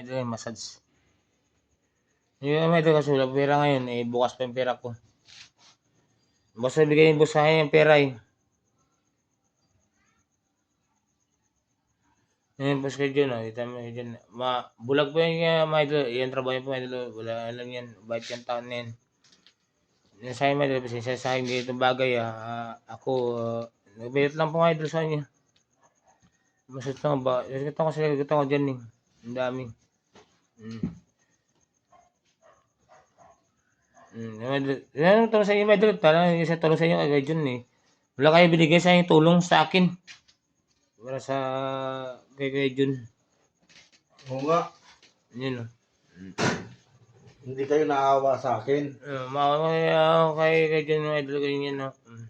Idol massage. Yung may idol kasi wala pera ngayon, eh, bukas pa yung pera ko. Basta bigay yung boss sa akin yung pera eh. Yan, boss kayo dyan, oh. Ito mo dyan. Ma, bulag po yung mga idol. Yan, trabaho po, mga. Wala lang yan. Bait yung taon na yan. Yan sa akin, mga sa akin ganitong bagay, ah. Ah, ako, uh, nagbayot lang po mga idol sa inyo. Masot ba? Ito ko sila, ito ko dyan eh. Ang dami. Mm. Mm. Yan, tulong sa inyo. Talagang yung isa tulong sa inyo, kagay dyan eh. Wala kayo binigay sa inyo tulong sa akin. Para sa kay kay Jun. Oo nga, Yun. oh. hindi kayo naawa sa akin. Uh, Makawa uh, kay kay Jun mga idol ko yun. No? Mm.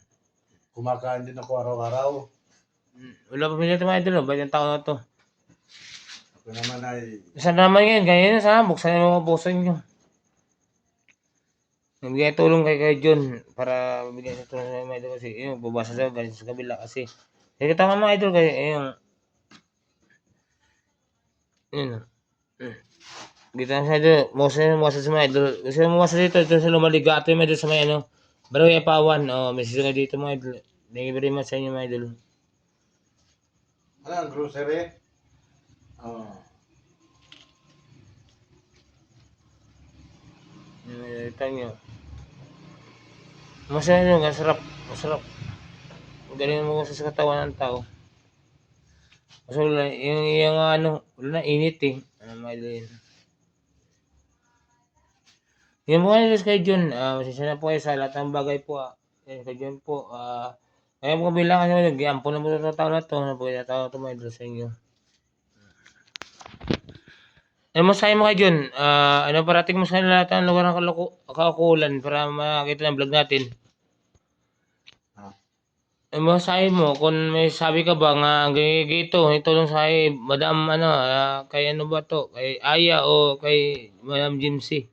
Kumakain din ako araw-araw. Mm. Wala pa pinito mga idol. oh. Ba't yung tao na to? Ako naman ay Isa naman yan. Ganyan na sana. Buksan yung mga puso nyo. Nagbigay tulong kay kay Jun para mabigyan sa tulong sa mga idol kasi yun, babasa sa galing sa kabila kasi kaya kita mga idol kay yung yun. Kita sa idol, yung masa sa mga idol. Kasi masa dito, ito sa lumaligato yung idol sa may ano. Baroy Apawan, oh, may sila dito mga idol. Thank you very much sa inyo mga idol. ano ang grocery? Yung nakita nyo. Masaya yun, masarap. Masarap. Galing mo kasi sa katawan ng tao. Kasi yung, yung ano, wala na init eh. Ano idol yun. Yung mga idol kay Jun, ah, masisya na po kayo sa lahat ng bagay po. Ah. Yan, kay Jun po, ah, kaya mo kabilang kasi nag-iampo na po sa tao na to, na po kaya tao to mga idol sa inyo. Eh, masahe mo kay Jun, ah, ano parating mo sa kanila lahat ng lugar ng kaloko, kaukulan para makita ng vlog natin. Ah. Eh, masahe mo, kung may sabi ka ba nga, ang gito, itulong sa kay Madam, ano, ah, kay ano ba to, kay Aya o kay Madam Jimsy.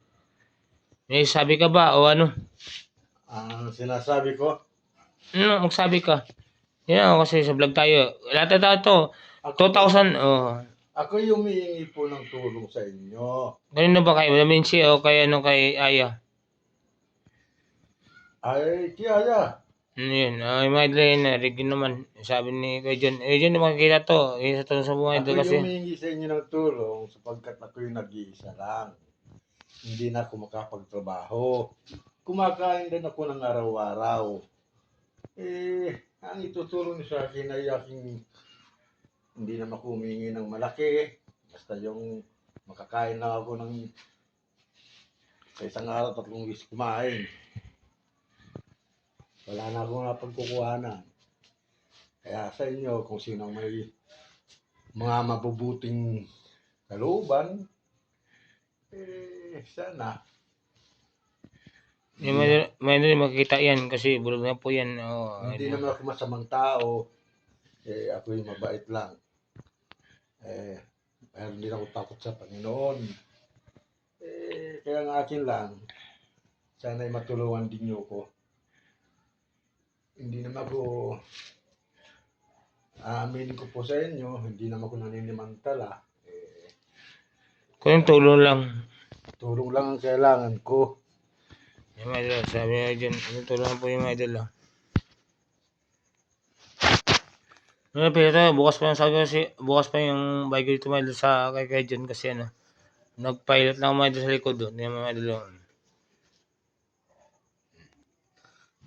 May sabi ka ba o ano? Ang sinasabi ko, Ano, magsabi ka. Yan ako kasi sa vlog tayo. Lahat na to, ako, 2,000, oh. Ako yung humihingi po ng tulong sa inyo. Kanino ba kay Madam Jimsy o kay ano kay Aya? Ay, kiyaya. Ano yun? Ay, mga idol yun, narinig yun naman. Sabi ni Kuya John, eh, John, makikita to. Isa to sa mga Ako idol yung kasi. humihingi sa inyo ng tulong sapagkat ako yung nag-iisa lang. Hindi na ako makapagtrabaho. Kumakain din ako ng araw-araw. Eh, ang itutulong niyo sa akin ay aking hindi na makumingi ng malaki. Basta yung makakain lang ako ng sa isang araw tatlong beses kumain. Wala na akong napagkukuhanan. Kaya sa inyo, kung sino may mga mabubuting kalooban, eh, sana. Yung mga mga idol, makikita yan kasi bulog na po yan. Oh, Hindi naman ako masamang tao. Eh, ako yung mabait lang. Eh, mayroon din ako takot sa Panginoon. Eh, kaya ang akin lang, sana'y matulungan din niyo ko. Hindi naman ako, aamin ko po sa inyo, hindi naman ako naninimantala. Eh, Kung tulong lang. tulong lang ang kailangan ko. Yung mga idol, sabi niya dyan, lang po yung mga idol. Ah. Ano, pero bukas pa yung sabi kasi, bukas pa yung bike dito idol sa kay kay John kasi ano, nagpilot lang mga sa likod doon. Yung mga idol. oh.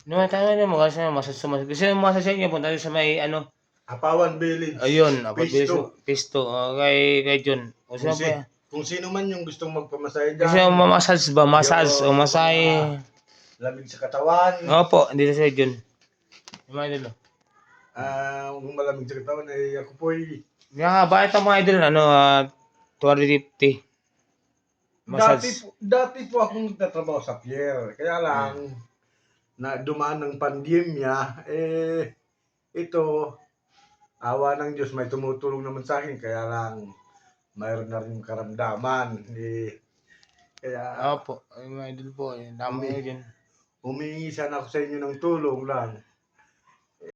Naman tayo na mga kasi masas sumas. Kasi yung masas sa inyo, punta sa may ano, Apawan Village. ayun, apat Pisto. pisto. Pisto, oh, kay, kay John. Kasi Kung, ano si, pa, kung sino man yung gustong magpamasahe dyan, kasi yung mamasage ba, massage o Yung masay. lamig sa katawan, Opo, dito sa John. Yung mga idol. Oh. ah kung malamig sa katawan, ay ako po'y Nga nga, bakit ang mga idol, ano, ah, 250? Dati, Massage. po- dati po akong nagtatrabaho sa pier. Kaya lang, na dumaan ng pandemya, eh, ito, awa ng Diyos, may tumutulong naman sa akin. Kaya lang, mayroon na rin karamdaman. Eh, kaya, Opo, yung mga idol po, eh, tama yun humingi sana ako sa inyo ng tulong lang.